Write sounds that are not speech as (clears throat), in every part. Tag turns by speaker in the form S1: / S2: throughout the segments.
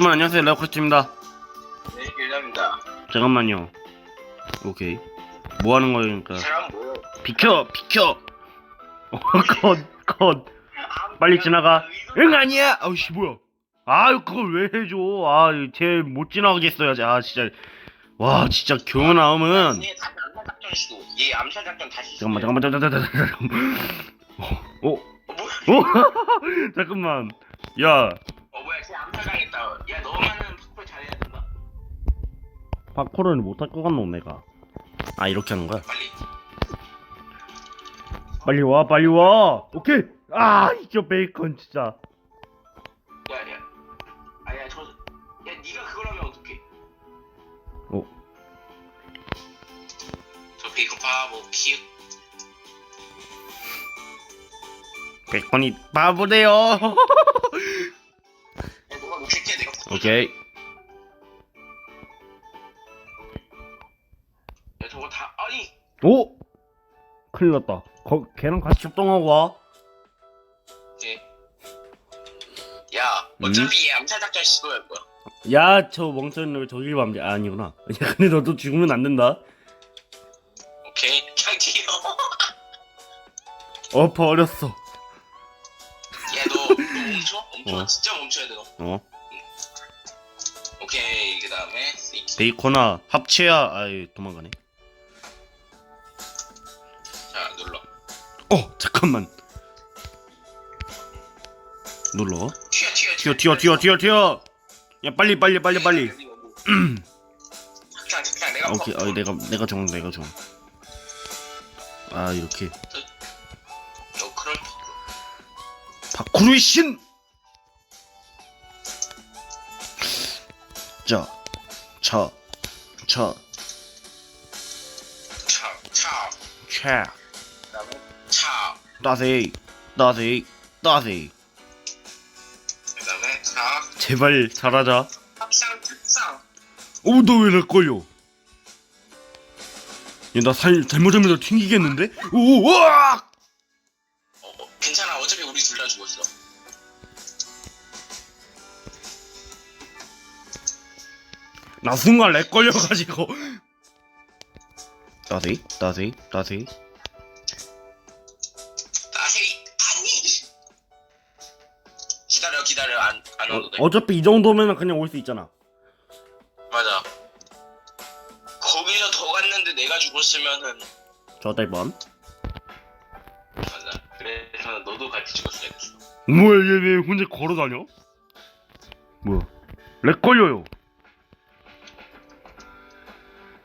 S1: 여러분 안녕하세요. 레오크리스입니다.
S2: 네, 유남입니다.
S1: 잠깐만요. 오케이. 뭐 하는 거니까?
S2: 사람 뭐요?
S1: 비켜 비켜! 어컷컷. 빨리 지나가. 응 아니야! 아우씨 뭐야. 아유 그걸 왜 해줘? 아쟤못 지나가겠어요 아 진짜. 와 진짜 교훈 나오면
S2: 얘 암살 작전 다시.
S1: 잠깐만. 잠깐만 잠깐만 잠깐만 어?
S2: 어, 뭐?
S1: 어? (laughs) 잠깐만. 야
S2: 어 뭐야? 쟤 암살 당했다. 야 너만은 파쿠 잘해야 된다.
S1: 파코를 못할 것 같노 내가 아 이렇게 하는 거야
S2: 빨리.
S1: 빨리 와 빨리 와 오케이 아 이거 베이컨 진짜
S2: 야, 야. 아야 저. 야 네가 그걸 하면 어떡해?
S1: 어?
S2: 저 베이컨 바보 키읔.
S1: 베이컨이
S2: 내가. (laughs)
S1: 오케이
S2: 야 저거 다 아니.
S1: 오 큰일 났다 거, 걔랑 같이 협동하고 와
S2: 예. 야 어차피 얘 암살 작전 시도할 거야.
S1: 야, 저 멍청이를 저길 밤지 아, 아니구나. 야, 근데 너도 죽으면 안 된다.
S2: 오케이. 장기요.
S1: 어, 버렸어.
S2: 야너 너 멈춰? 멈춰.
S1: 어.
S2: 진짜 멈춰야 돼 너.
S1: 어,
S2: 오케이 그 다음에 스위치.
S1: 베이컨아, 합체야. 아이, 도망가네.
S2: 자 눌러.
S1: 어, 잠깐만. 눌러.
S2: 튀어 튀어
S1: 튀어, 튀어, 튀어, 튀어, 튀어. 야, 빨리, 빨리, 빨리, 빨리.
S2: 내가
S1: 오케이, 어, 내가, 내가 정, 내가 정. 아, 이렇게.
S2: 너 그럴
S1: 파쿠르의 신! 자, 차, 차,
S2: 차차
S1: 차,
S2: 그다음에 차
S1: 따세이, 따세이, 따세이.
S2: 그다음에 차
S1: 제발 잘하자.
S2: 합상 특상
S1: 오, 너왜내 걸려? 얘, 나 살, 잘못하면 나 튕기겠는데? 오, 우와! 나 순간 렉 걸려가지고. 따세이, 따세이, 따세이.
S2: 나헤이 아니 기다려 기다려 안, 안
S1: 어,
S2: 와도 돼
S1: 어차피 이 정도면 그냥 올 수 있잖아.
S2: 맞아 거기서 더 갔는데 내가 죽었으면은
S1: 저 대번.
S2: 맞아 그래서 너도 같이 죽었어야겠어
S1: 뭐야, 얘 왜 혼자 걸어 다녀? 뭐야? 렉 걸려요.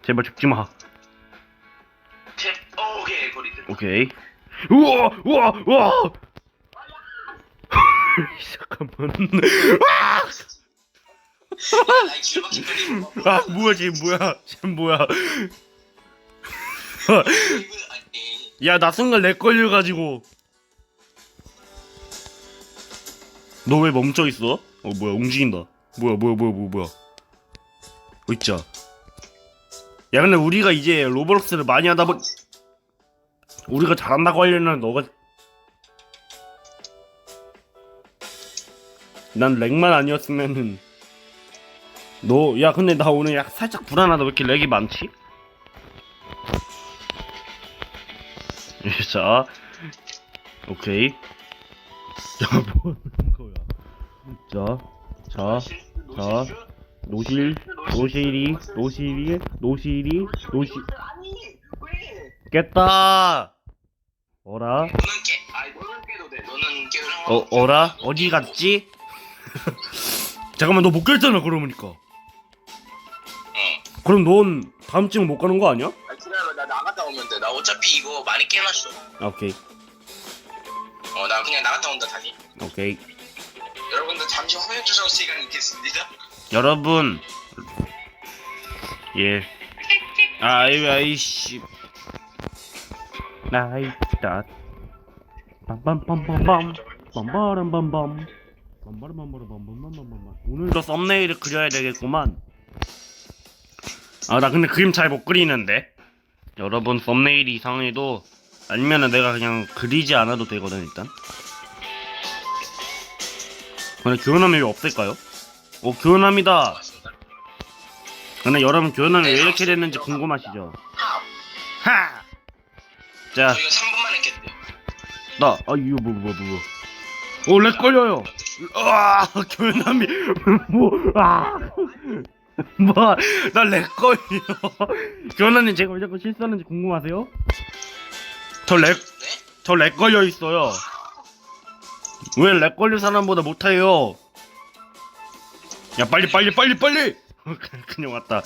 S1: 제발 죽지 마.
S2: 탭 어, 오케이 거리들
S1: 오케이. 우와, 우와, 우와. (laughs) 잠깐만.
S2: 거리
S1: 아, 뭐야, 쟤 뭐야? 쟤 뭐야? (laughs) 야, 나 순간 렉 걸려가지고. 너 왜 멈춰 있어? 어, 뭐야, 움직인다. 뭐야, 뭐야, 뭐야, 뭐야, 뭐야. 어, 있자. 야, 근데 우리가 이제 로블록스를 많이 하다 보니 우리가 잘한다고 하려면 너가 난 렉만 아니었으면은 너 야 근데 나 오늘 약 살짝 불안하다 왜 이렇게 렉이 많지? (laughs) 자 오케이 (laughs) 자 뭐 하는 거야 자자 자. 노실 노실이 노실이 노실이 노실.
S2: 아니 왜
S1: 깼다. 어라?
S2: 너는 깨 아니 너는 깨도 돼 너는 깨도 어
S1: 어라? 어디 갔지? (laughs) 잠깐만 너 못 깼잖아 그러니까.
S2: 어
S1: 그럼 넌 다음 주에 못 가는 거 아니야?
S2: 아, 기다려 나 나갔다 오면 돼 나 어차피 이거 많이 깨놨어
S1: 아, 오케이.
S2: 어 나 그냥 나갔다 온다 다시.
S1: 오케이.
S2: 여러분들 잠시 화면 조정 시간이 있겠습니다
S1: 여러분. 예. 아이 아이씨. 나이다 빰빰빰빰빰. 빰바람빰빰 빰바람빰바람빰빰빰빰 오늘도 썸네일을 그려야 되겠구만. 아 나 근데 그림 잘 못 그리는데. 여러분 썸네일이 이상해도 아니면은 내가 그냥 그리지 않아도 되거든 일단. 근데 왜 없을까요? 오 교훈합니다.
S2: 맞습니다.
S1: 근데 여러분 교훈하면 왜 이렇게 됐는지 궁금하시죠?
S2: 하.
S1: 하! 자,
S2: 저희가 3분만 했겠대요.
S1: 나, 아, 이거 뭐, 뭐, 뭐. 오, 렉 걸려요. 아, 교훈함이, 뭐, 아. 뭐, 나렉 걸려. 교훈함님, 제가 왜 자꾸 실수하는지 궁금하세요? 저 렉,
S2: 네?
S1: 저렉 걸려 있어요. 왜 렉 걸린 사람보다 못해요? 야, 빨리, 빨리, 빨리, 빨리! (laughs) 그냥 왔다.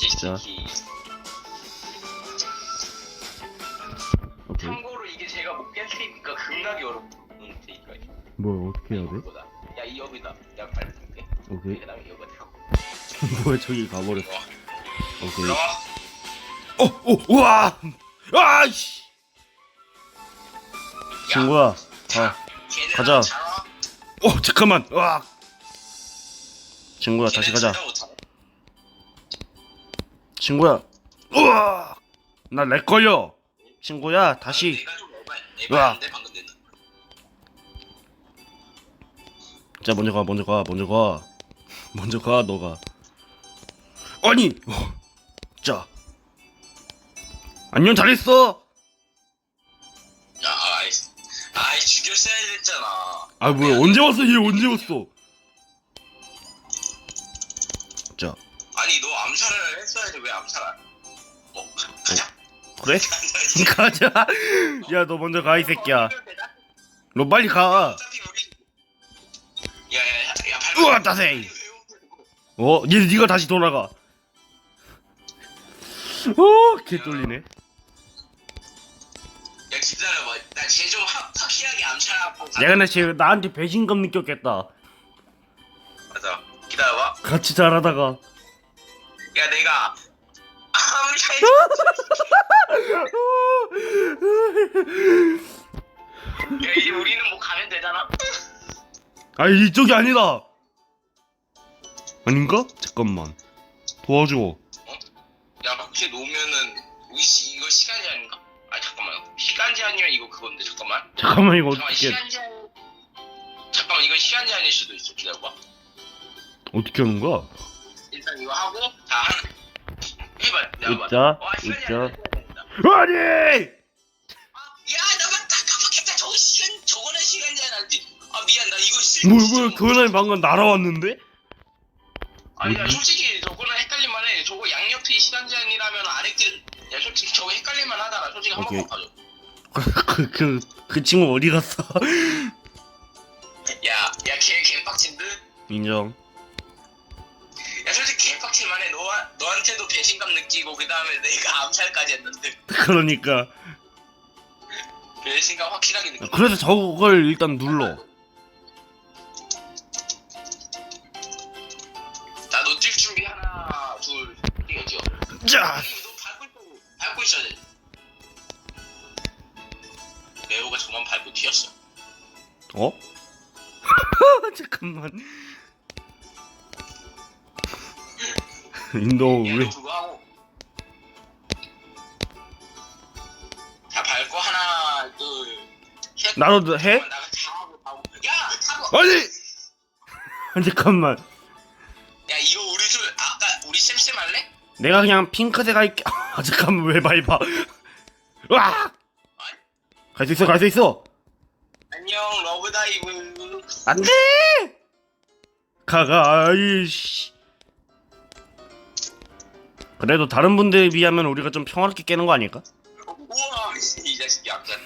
S2: 진짜.
S1: 오케이.
S2: 참고로 이게 제가 못 깼으니까 극락이 어렵은 테니까.
S1: 뭐, 어떻게 해야 돼?
S2: 야, 이 여기다. 야, 밟을게.
S1: 오케이.
S2: 그다음에 이거 타고.
S1: 뭐야, 저기 가버렸어. 오케이.
S2: 들어와.
S1: 어, 오, 우와! 아이씨! 친구야, 가. 가자.
S2: 잘 와.
S1: 어, 잠깐만. 으악. 친구야, 다시 가자. 친구야. 우와! 나 렉 걸려. 친구야, 다시. 으악.
S2: 내는.
S1: 자, 먼저 가, 먼저 가, 먼저 가. (laughs) 먼저 가, 너가. 아니! 어. 자. 안녕, 잘했어!
S2: 야, 아이, 아이 죽였어야 됐잖아.
S1: 아, 뭐야, 언제 왔어? 얘 언제 왔어? 그래? (laughs) 가자. 야, 너 먼저 가, 이 새끼야. 너 빨리 가.
S2: 야야야.
S1: 우와, 따세. 어, 얘 네가 다시 돌아가. 어, 개 쫄리네.
S2: 야 기다려봐. 나쟤좀 확실하게 암살하고. 가-
S1: 야, 근데 쟤 나한테 배신감 느꼈겠다.
S2: 맞아. 기다려봐.
S1: 같이 잘하다가.
S2: 야 내가 야 이제 우리는 뭐 가면 되잖아.
S1: 아니, 이쪽이 아니다. 아닌가? 잠깐만. 도와줘.
S2: 야 혹시 놓으면은 우리 시, 이거 시간 제한인가? 아 잠깐만. 시간 제한이면 이거 그건데 잠깐만.
S1: 잠깐만, 이거
S2: 잠깐만
S1: 어떻게,
S2: 시간 제한. 잠깐만 이거 시간 제한일 수도 있어. 기다려봐.
S1: 어떻게 하는 거야?
S2: 일단 이거 하고 자 한. 봐.
S1: 웃자, 웃자. 아니!
S2: 야, 나만 다 깜빡했다. 저거 시간, 저거는 시간 제한하지. 아, 미안, 나 이거 실.
S1: 뭐, 뭐야, 교환이 방금 날아왔는데?
S2: 아니, 야,
S1: 뭐지?
S2: 솔직히 저거는 헷갈릴만 해. 저거 양옆이 시간 제한이라면 아랫길. 야, 솔직히 저거 헷갈릴만 하잖아. 솔직히 한
S1: 오케이.
S2: 번만 봐줘. (laughs)
S1: 그, 그, 그 친구 어디 갔어?
S2: 야, 야, 걔 개빡친 듯.
S1: 인정.
S2: 야, 솔직히 개빡칠만 해. 너, 너한테도 배신감 느끼고 그 다음에 내가 암살까지 했는데 (laughs)
S1: 그러니까.
S2: 배신감 확실하게 느끼고.
S1: 그래서 저걸 일단 눌러.
S2: 자, 너뛸 준비 하나, 둘, 뛰어죠.
S1: 자!
S2: 너 밟고 있고 밟고 있어야 돼. 레오가 저만 밟고 튀었어.
S1: 어? (laughs) 잠깐만. 인도
S2: 그거 하고. 자, 밟고 하나, 둘, 셋.
S1: 나도 해?
S2: 나가 다다 하고. 야, 타고.
S1: 아니! (laughs) 잠깐만.
S2: 야, 이거 우리 술 아까 우리 쌤쌤 할래?
S1: 내가 그냥 핑크색 할게. (laughs) 아, 잠깐만, 왜 밟아? (laughs) 와! 갈수 있어, 갈 수 있어!
S2: 안녕, 러브다이브.
S1: 안 돼! 가가, 아이씨. 그래도 다른 분들에 비하면 우리가 좀 평화롭게 깨는 거 아닐까?
S2: 우와, 이 자식이 약간.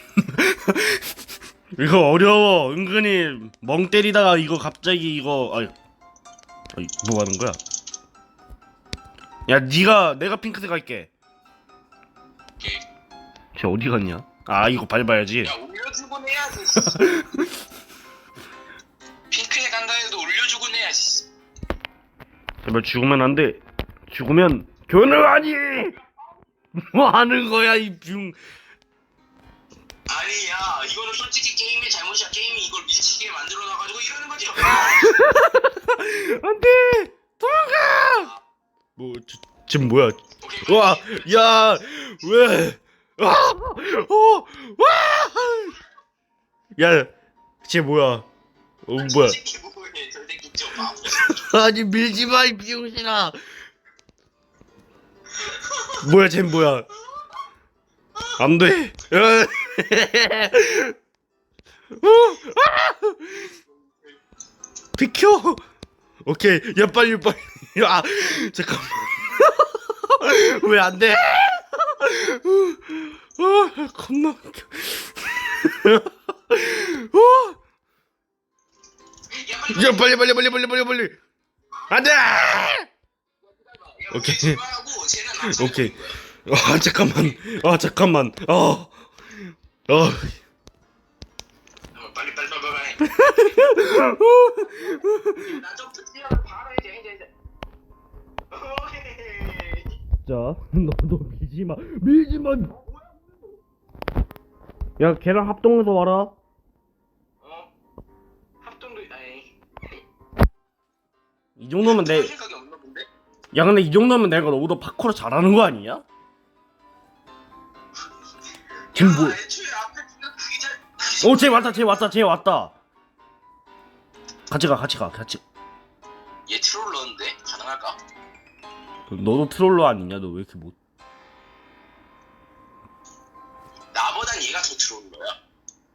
S2: (laughs)
S1: 이거 어려워. 은근히 멍 때리다가 이거 갑자기 이거 아이, 아이 뭐 하는 거야? 야, 네가 내가 핑크색 할게.
S2: 오케이.
S1: 쟤 어디 갔냐? 아, 이거 밟아야지.
S2: 야, 올려주곤 해야지. (laughs) 핑크색 한다 해도 올려주곤 해야지.
S1: 제발 죽으면 안 돼. 죽으면 교훈을 아니. 뭐 하는 거야, 이 뷰.
S2: 아니 야, 이거는 솔직히 게임의 잘못이야. 게임이 이걸 미치게 만들어 놔가지고 이러는 거지. (laughs)
S1: 안 돼. 도망가. 뭐 저, 지금 뭐야?
S2: 오케이,
S1: 와, 야, 왜? 아, 어, 와! 야, 쟤 뭐야? 어, 뭐야? (laughs) (laughs) 아니 밀지 마 이 비용신아 뭐야 쟨 뭐야? 안돼. 비켜. 오케이. 야 빨리 빨리. 야 잠깐만. 왜 안돼? 어, 겁나 어,
S2: 야 빨리
S1: 빨리 빨리 빨리 빨리 빨리. 안돼 오케이.
S2: 오케이. 하고 쟤는 안
S1: 오케이. 아 잠깐만. 아 잠깐만. 아. 아.
S2: 잠깐만, 빨리 빨리 빨리 빨리. 나 점프 뛰어 바로 이제 이제 이제. 오케이.
S1: 자, (laughs) 너도 밀지 마. 밀지 마. 야, 걔랑 합동해서 와라.
S2: 어? 합동도 아니.
S1: 이 정도면 내.
S2: 생각이 본데?
S1: 야, 근데 이 정도면 내가 너보다 파쿠르 잘하는 거 아니야? 쟤 뭐?
S2: 야, 애초에 앞에 그냥 그자.
S1: 오, 쟤 왔다. 쟤 왔다. 쟤 왔다. 같이 가. 같이 가. 같이.
S2: 얘 트롤러인데 가능할까?
S1: 너도 트롤러 아니냐? 너 왜 이렇게 못?
S2: 나보단 얘가 더 트롤러야.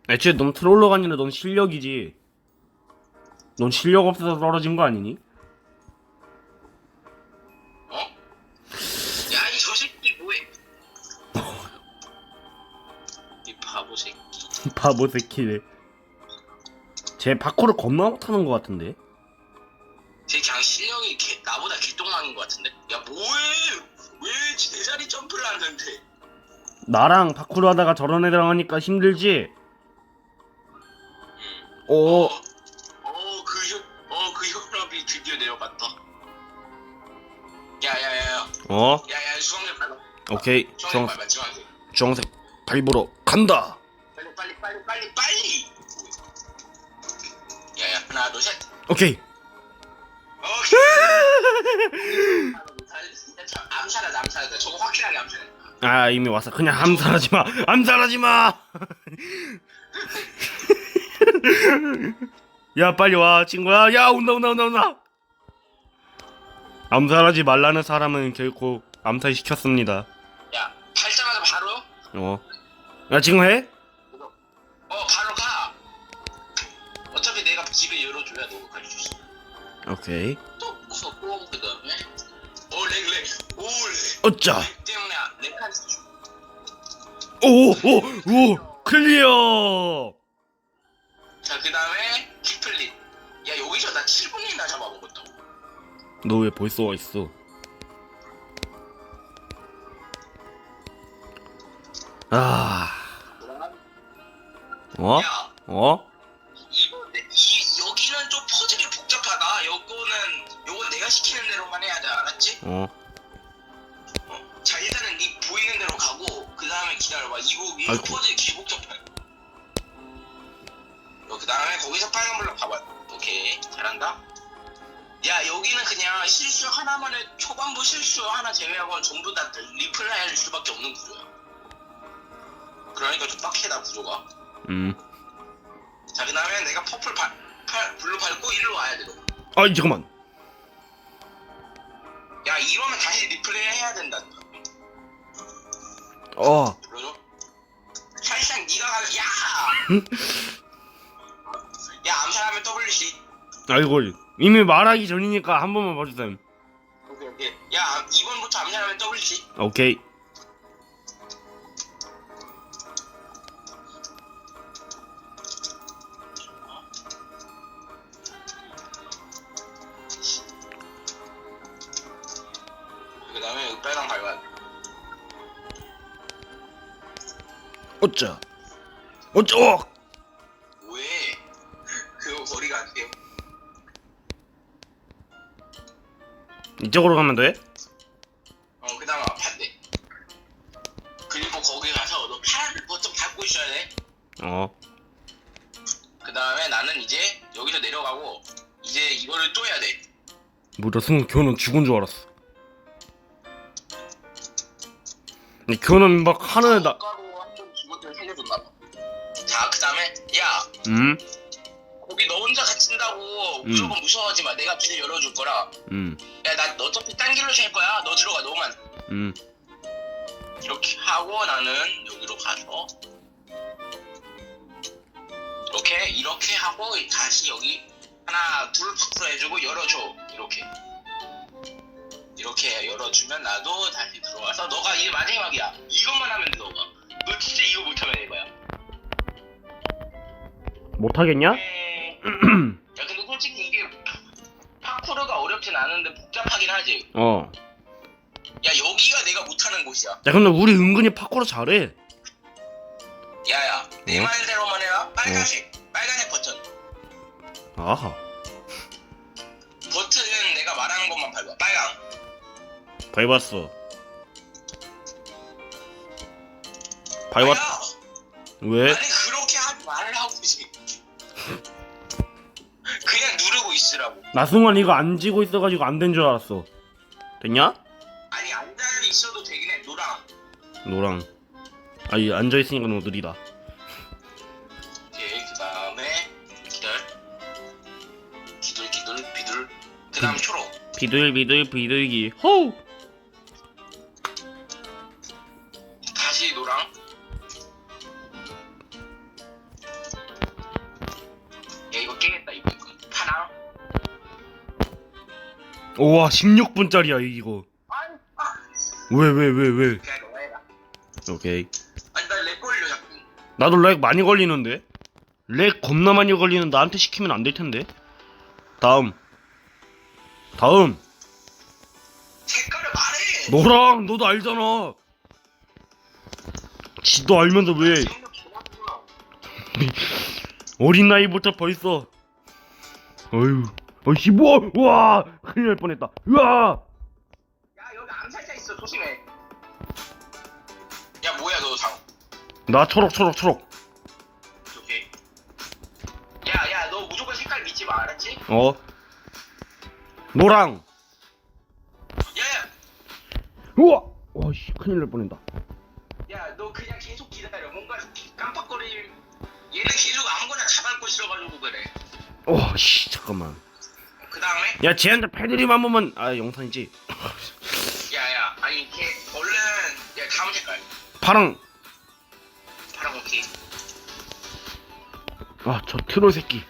S1: 애초에 넌 트롤러가 아니라 넌 실력이지. 넌 실력 없어서 떨어진 거 아니니?
S2: 바보 새끼. (laughs)
S1: 바보 새끼네. 쟤 파쿠르 겁나 못하는 거 같은데?
S2: 쟤 그냥 실력이 개, 나보다 개똥망인 것 같은데? 야, 뭐해? 왜 제자리 점프를 하는데?
S1: 나랑 파쿠르 하다가 저런 애들 하니까 힘들지? 오,
S2: 어, 어, 그 혀, 어, 그 혈압이 드디어 내려갔다. 야, 야, 야, 야,
S1: 어,
S2: 야, 야, 주황색 밟아.
S1: 오케이.
S2: 주황, 밟아, 주황색.
S1: 주황색 밟으러 간다.
S2: 빨리, 빨리, 빨리, 빨리, 빨리. 야, 야, 하나, 둘, 셋.
S1: 오케이.
S2: 암살하다, (laughs) 암살하다. 저거 확실하게 암살했다.
S1: 아, 이미 왔어. 그냥 암살하지 마. 암살하지 마. (laughs) 야, 빨리 와, 친구야. 야, 온다, 온다, 온다, 온다. 암살하지 말라는 사람은 결코 암살시켰습니다.
S2: 야, 밟자마자 바로?
S1: 어. 야, 지금 해? 오케이.
S2: 또 걷고 그 다음에 오 렉, 렉. 오 렉.
S1: 어짜.
S2: 렉 때문에 렉한 수.
S1: 오, 오, 오. 클리어.
S2: 자, 그 다음에 키플릿. 야, 여기서 나 7분이나 잡아먹었다.
S1: 너 왜 벌써 와 있어? 아, 어?
S2: 야,
S1: 어?
S2: 시키는 대로만 해야 돼, 알았지?
S1: 어?
S2: 어. 자, 일단은 네 보이는 대로 가고 그 다음에 기다려봐. 이거 이거
S1: 아이고.
S2: 퍼즐이 개 복잡해. 어, 그 다음에 거기서 빨간 불로 봐봐. 오케이, 잘한다. 야, 여기는 그냥 실수 하나만 해. 초반부 실수 하나 제외하고는 전부 다 리플라이 할 수밖에 없는 구조야. 그러니까 좀 빡해다 구조가.
S1: 음.
S2: 자, 그 다음에 내가 퍼플 발, 팔, 블루 밟고 일로 와야 돼. 너.
S1: 아, 잠깐만.
S2: 야, 이러면 다시 리플레이 해야 된다.
S1: 어.
S2: 사실상 네가 가. 야! (laughs) 야, 암살하면 WC.
S1: 아이고, 이미 말하기 전이니까 한 번만 봐주세요.
S2: 오케이, 오케이. 야, 이번부터 암살하면 WC.
S1: 오케이. 어쩌. 어쩌.
S2: 왜? 그거 거리가 안 돼요.
S1: 이쪽으로 가면 돼?
S2: 어, 그 다음에 반대. 그리고 거기 가서 너 파란색 버튼 밟고 있어야 돼.
S1: 어.
S2: 그 다음에 나는 이제 여기서 내려가고 이제 이거를 또 해야 돼.
S1: 뭐야, 순간 교는 죽은 줄 알았어. 근데 교는 막 하늘에 나,
S2: 살려줬나 봐. 자, 그 다음에 야,
S1: 음?
S2: 거기 너 혼자 갇힌다고 무조건 무서워하지 마. 내가 길 열어줄 거라.
S1: 음,
S2: 야, 나 어차피 딴 길로 갈 거야. 너 들어가, 너만.
S1: 음.
S2: 이렇게 하고 나는 여기로 가서 이렇게 이렇게 하고 다시 여기 하나 둘 파쿠로 해주고 열어줘 이렇게 이렇게 열어주면 나도 다시 들어와서 너가 이게 마지막이야 이것만 하면 돼 너가 너 진짜 이거 못하면 이거야
S1: 못하겠냐?
S2: 음, (clears throat) 야 근데 솔직히 이게 파쿠르가 어렵진 않은데 복잡하긴 하지
S1: 어.
S2: 야 여기가 내가 못하는 곳이야
S1: 야, 근데 우리 은근히 파코로 잘해.
S2: 야야 내
S1: 어?
S2: 말대로만 해라 빨간색 빨간색 버튼
S1: 아하.
S2: 버튼은 내가 말하는 것만 밟아 빨강
S1: 밟았어.
S2: 야,
S1: 왜?
S2: 아니 그렇게 하지 말라고지 그냥 누르고 있으라고
S1: 나 순간 이거 안 지고 있어가지고 안 된 줄 알았어. 됐냐?
S2: 아니 앉아 있어도 되긴 해 노랑
S1: 노랑. 아, 이 앉아 있으니까 너무 느리다.
S2: 오케이 그 다음에 기절 기둘 기둘 비둘 그 다음 초록
S1: 비둘 비둘 비둘기. 호우! 우와, 16분짜리야, 이거.
S2: 아니 아
S1: 왜, 왜, 왜, 왜.
S2: 그냥 너가 해라
S1: 오케이.
S2: 아니 나렉 걸려 자꾸
S1: 나도 렉 많이 걸리는데? 렉 겁나 많이 걸리는 나한테 시키면 안 될 텐데? 다음. 다음.
S2: 색깔을 말해
S1: 너랑, 너도 알잖아. 지도 알면서 왜
S2: 생각 (laughs) 좋았구나.
S1: 어린 나이부터 벌써. 어휴. 어이씨, 뭐, 와! 큰일 날 뻔했다. 으아!
S2: 야 여기 암살자 있어 조심해 야 뭐야 너 상
S1: 나 초록, 초록, 초록.
S2: 오케이 야야 너 무조건 색깔 믿지 마 알았지?
S1: 어? 노랑.
S2: 야야
S1: 우와! 와, 씨, 큰일 날 뻔했다.
S2: 야너 그냥 계속 기다려 뭔가 깜빡거림 얘는 계속 아무거나 잡아고 있어가지고 그래
S1: 와, 씨, 잠깐만.
S2: 그 다음에
S1: 야, 쟤한테 패드립 한 번만, 아, 영상이지?
S2: 야야 아니 걔 얼른 야 다음 색깔
S1: 파랑.
S2: 파랑 오케이
S1: 아, 저 트롤 새끼.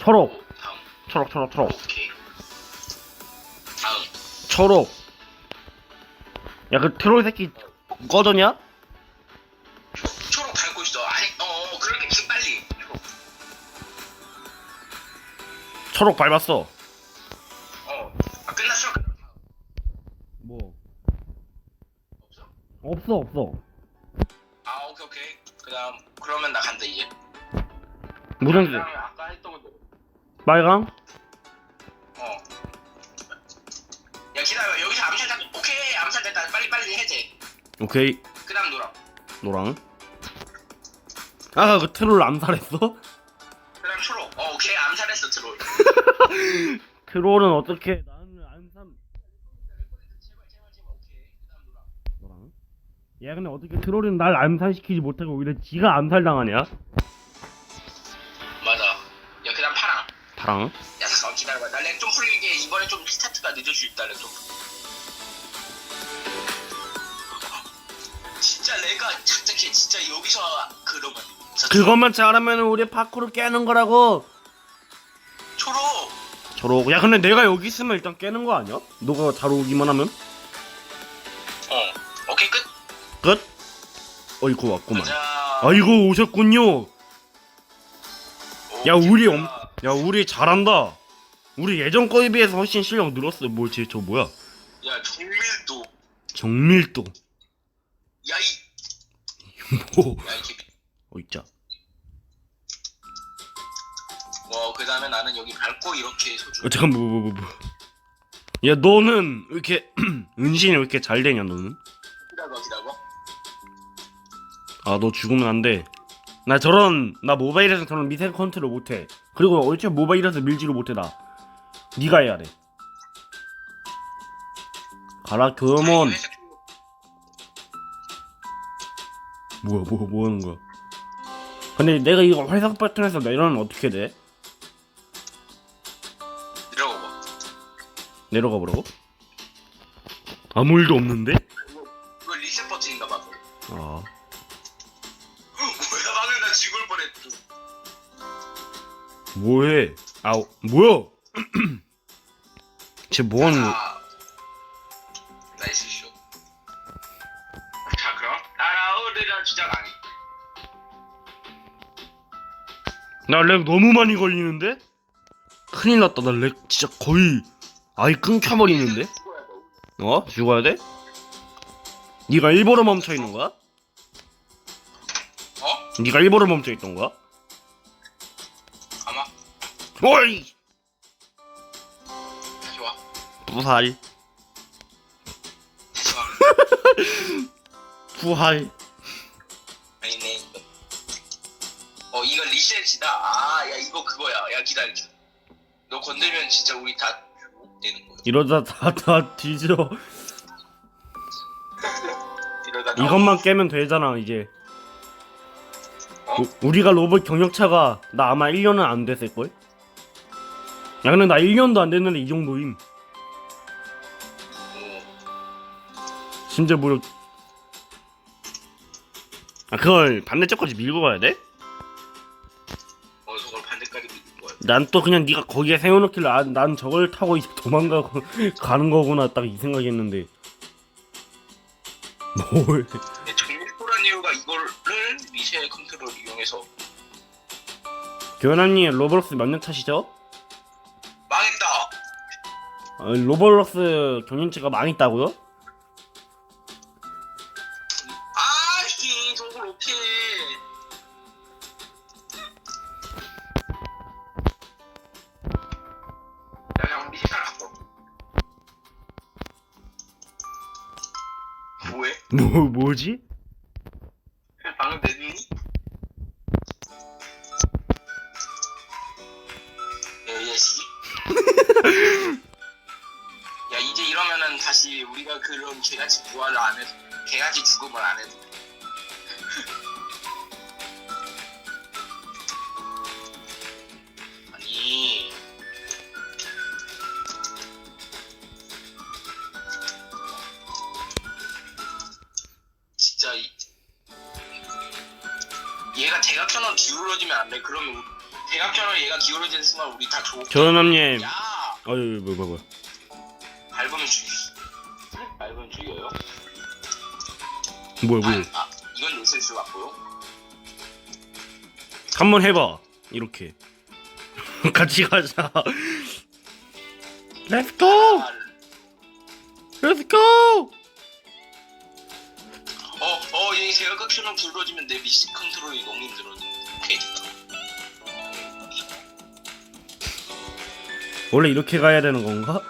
S1: 초록.
S2: 다음
S1: 초록, 초록, 초록.
S2: 오케이 다음
S1: 초록. 야, 그 트롤 새끼 꺼졌냐?
S2: 초록
S1: 밟았어.
S2: 어 아, 끝났어.
S1: 뭐?
S2: 없어?
S1: 없어, 없어.
S2: 아 오케이 오케이 그 다음 그러면 나 간다 이제
S1: 무슨
S2: 그
S1: 색?
S2: 다음에 아까 했던 거
S1: 빨강?
S2: 어. 야 기다려 여기서 암살자 오케이 암살 됐다 빨리 빨리 해제
S1: 오케이.
S2: 그 다음 노랑
S1: 노랑. 아까 그 트롤 암살했어?
S2: 그 다음 초록 암살 했어 트롤
S1: 트롤은 어떻게? 나는
S2: 다음 노랑
S1: 노랑. 야, 근데 어떻게 트롤은 날 암살시키지 못하고 오히려 지가 암살당하냐?
S2: 맞아 야 그 다음 파랑
S1: 파랑.
S2: 야 잠깐만 기다려봐 나렉좀 풀리게 이번에 좀 스타트가 늦을 수 있다 렉좀 진짜 내가 착착해 진짜 여기서 그러면 진짜
S1: 그것만 잘하면 우리 파쿠를 깨는 거라고.
S2: 초록
S1: 초록. 야, 근데 내가 여기 있으면 일단 깨는 거 아니야? 너가 잘 오기만 하면?
S2: 어 오케이 끝
S1: 끝? 어이구, 왔구만.
S2: 가자
S1: 아이고, 오셨군요. 야,
S2: 오케이,
S1: 우리. 엄- 야, 우리 잘한다. 우리 예전 거에 비해서 훨씬 실력 늘었어. 뭘, 쟤, 저 뭐야?
S2: 야 정밀도
S1: 정밀도.
S2: 야이 (laughs)
S1: 뭐.
S2: 야이 개비
S1: 어, 있자.
S2: 뭐그 다음에 나는 여기 밟고 이렇게 소주
S1: 어, 잠깐, 뭐, 뭐, 뭐, 뭐. 야, 너는 왜 이렇게, (clears throat) 은신이 왜 이렇게 잘 되냐, 너는?
S2: 기다려 기다려
S1: 아, 너 죽으면 안 돼. 나 저런, 나 모바일에서 저런 미세 컨트롤 못해. 그리고 얼추 모바일에서 밀지를 못해, 나. 니가 해야 돼. 가라, 교염원. 뭐야, 뭐, 뭐 하는 거야? 근데 내가 이거 회사 버튼에서 내려면 어떻게 돼? 내려가 보라고? 아무 일도 없는데?
S2: 이거 리셋 버튼인가 봐. 그거.
S1: 아
S2: 뭐야 방금 나 죽을 뻔했어.
S1: 뭐해? 아 뭐야? (clears throat) 쟤 뭐하는 거?
S2: 자, 나이스 쇼. 자 그럼 날아오르라 주작 아니.
S1: 나 렉 너무 많이 걸리는데? 큰일 났다 나 렉 진짜 거의 아예 끊겨버리는데?
S2: 어?
S1: 죽어야 돼? 네가 일부러 멈춰 있는 거야?
S2: 어?
S1: 네가 일부러 멈춰 있던 거야?
S2: 아마
S1: 어이!
S2: 다시 와.
S1: 부활. 부활 (laughs)
S2: 아니네. 어 이거 리셋이다. 아야 이거 그거야. 야 기다려. 너 건들면 진짜 우리 다 되는 거야.
S1: 이러다 다 다 뒤져
S2: 이러다 나-
S1: 이것만 깨면 되잖아 이제
S2: 어?
S1: 우, 우리가 로봇 경력차가 나 아마 1년은 안 됐을걸? 야 근데 나 1년도 안 됐는데 이 정도임
S2: 어,
S1: 심지어 무려 아 그걸 반대쪽까지 밀고 가야 돼? 난 또 그냥 네가 거기에 세워놓길래 아, 난 저걸 타고 이제 도망가고 (laughs) 가는 거구나 딱 이 생각했는데 뭘
S2: 근데 정밀도란 이유가 이거를 리셋 컨트롤 이용해서
S1: 교환님 로블록스 몇 년 차시죠?
S2: 망했다.
S1: 어, 로블록스 경연치가 망했다고요?
S2: 우리가 그런 개같이 부활을 안 해도, 개같이 죽음을 안 해도. 돼. (laughs) 아니. 진짜 이, 얘가 대각선으로 기울어지면 안 돼. 그러면 대각선으로 얘가 기울어지는 순간 우리 다 좋.
S1: 교환님
S2: 야,
S1: 어이 뭐뭐 뭐.
S2: 밟
S1: 뭐야
S2: 아,
S1: 뭐야
S2: 아, 이건 있을 수 같고요.
S1: 한번 해봐 이렇게 (laughs) 같이 가자 Let's go!
S2: 아,
S1: Let's go!
S2: 어, 어, 얘 대각선으로 기울어지면 내 미시 컨트롤이 너무 힘들어. 오케이.
S1: 원래 이렇게 가야 되는 건가?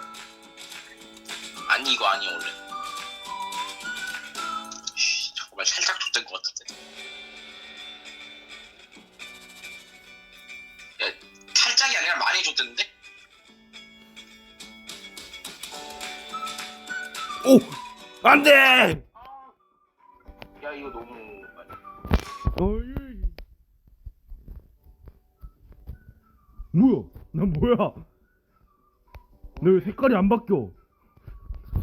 S1: 안 돼!
S2: 야 이거 너무
S1: 어이. 뭐야? 난 뭐야? 너왜 색깔이 안 바뀌어?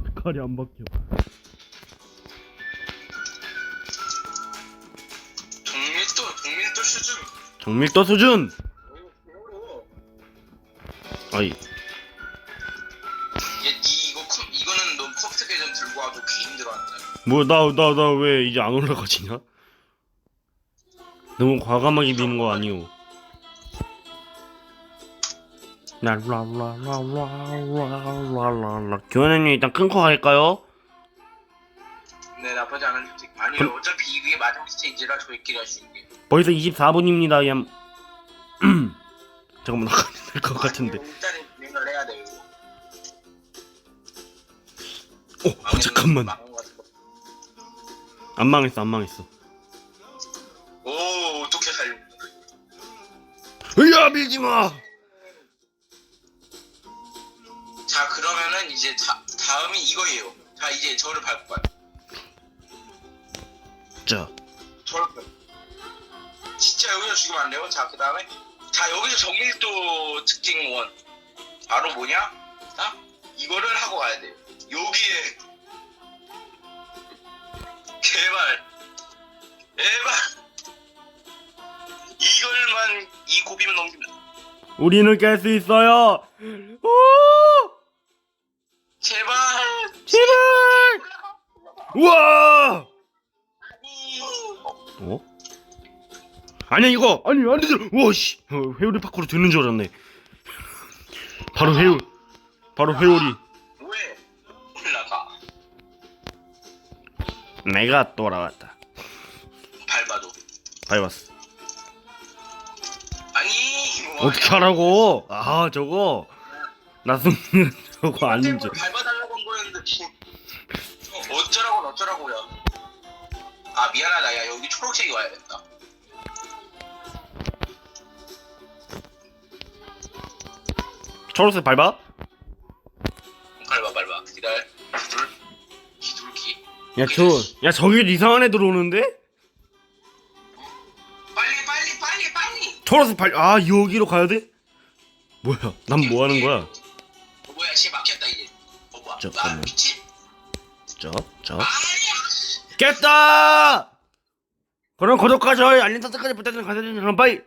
S1: 색깔이 안 바뀌어.
S2: 정밀도 정밀도 수준.
S1: 정밀도 수준. 아이,
S2: 힘들어한다.
S1: 뭐나 나 나 왜 이제 안 올라가지냐? 너무 과감하게 미는 거 아니오? 라라라라라라라라 교환님 일단 끊고 갈까요?
S2: 네 나쁘지 않은 솔직. 아니
S1: 그럼-
S2: 어차피 이게 마지막 스테이지라 저희끼리 할 수 있는 게.
S1: 벌써 24분입니다. 얌. (clears throat) 잠깐만 나가야 될 것 같은데. 어, 어 잠깐만. 안 망했어, 안 망했어.
S2: 오 어떻게 살려?
S1: 으야 밀지 마.
S2: 자 그러면은 이제 다, 다음이 이거예요. 자 이제 저를 밟고 가요.
S1: 자,
S2: 저를 밟- 진짜 여기서 죽으면 안 돼요. 자, 그 다음에. 자, 여기서 정밀도 특징 원. 바로 뭐냐? 아? 이거를 하고 가야 돼. 여기에. 제발. 제발. 이걸만, 이 고비만 넘기면.
S1: 우리는 깰 수 있어요. 오!
S2: 제발.
S1: 제발! 우와!
S2: 아니.
S1: 어? 아니야 이거 아니 안 되잖아 우와 씨 어, 회오리 파크로 되는 줄 알았네 바로 회오 바로 회오리
S2: 왜? 올라가.
S1: 내가 돌아왔다
S2: 밟아도.
S1: 밟았어
S2: 아니. 뭐
S1: 어떻게 하라고 아 저거 나승 (laughs) 저거 아닌 줄
S2: 밟아달라고 한 거였는데 진- 어, 어쩌라고 어쩌라고요 아 미안하다 야 여기 초록색이 와야겠다
S1: 초록색? 밟아 야 저 야 저기 이상한 애 들어오는데?
S2: 빨리 빨리 빨리 빨리.
S1: 초록색 밟아 여기로 가야 돼? 뭐야 난 뭐 하는 거야?
S2: 어, 뭐야 씨 막혔다 이제 어 뭐야? 아
S1: 잠깐만.
S2: 미친?
S1: 저저.
S2: 아니야.
S1: 깼다! 그럼 구독과 좋아요 알림 설정까지 부탁드립니다. 그럼 빠이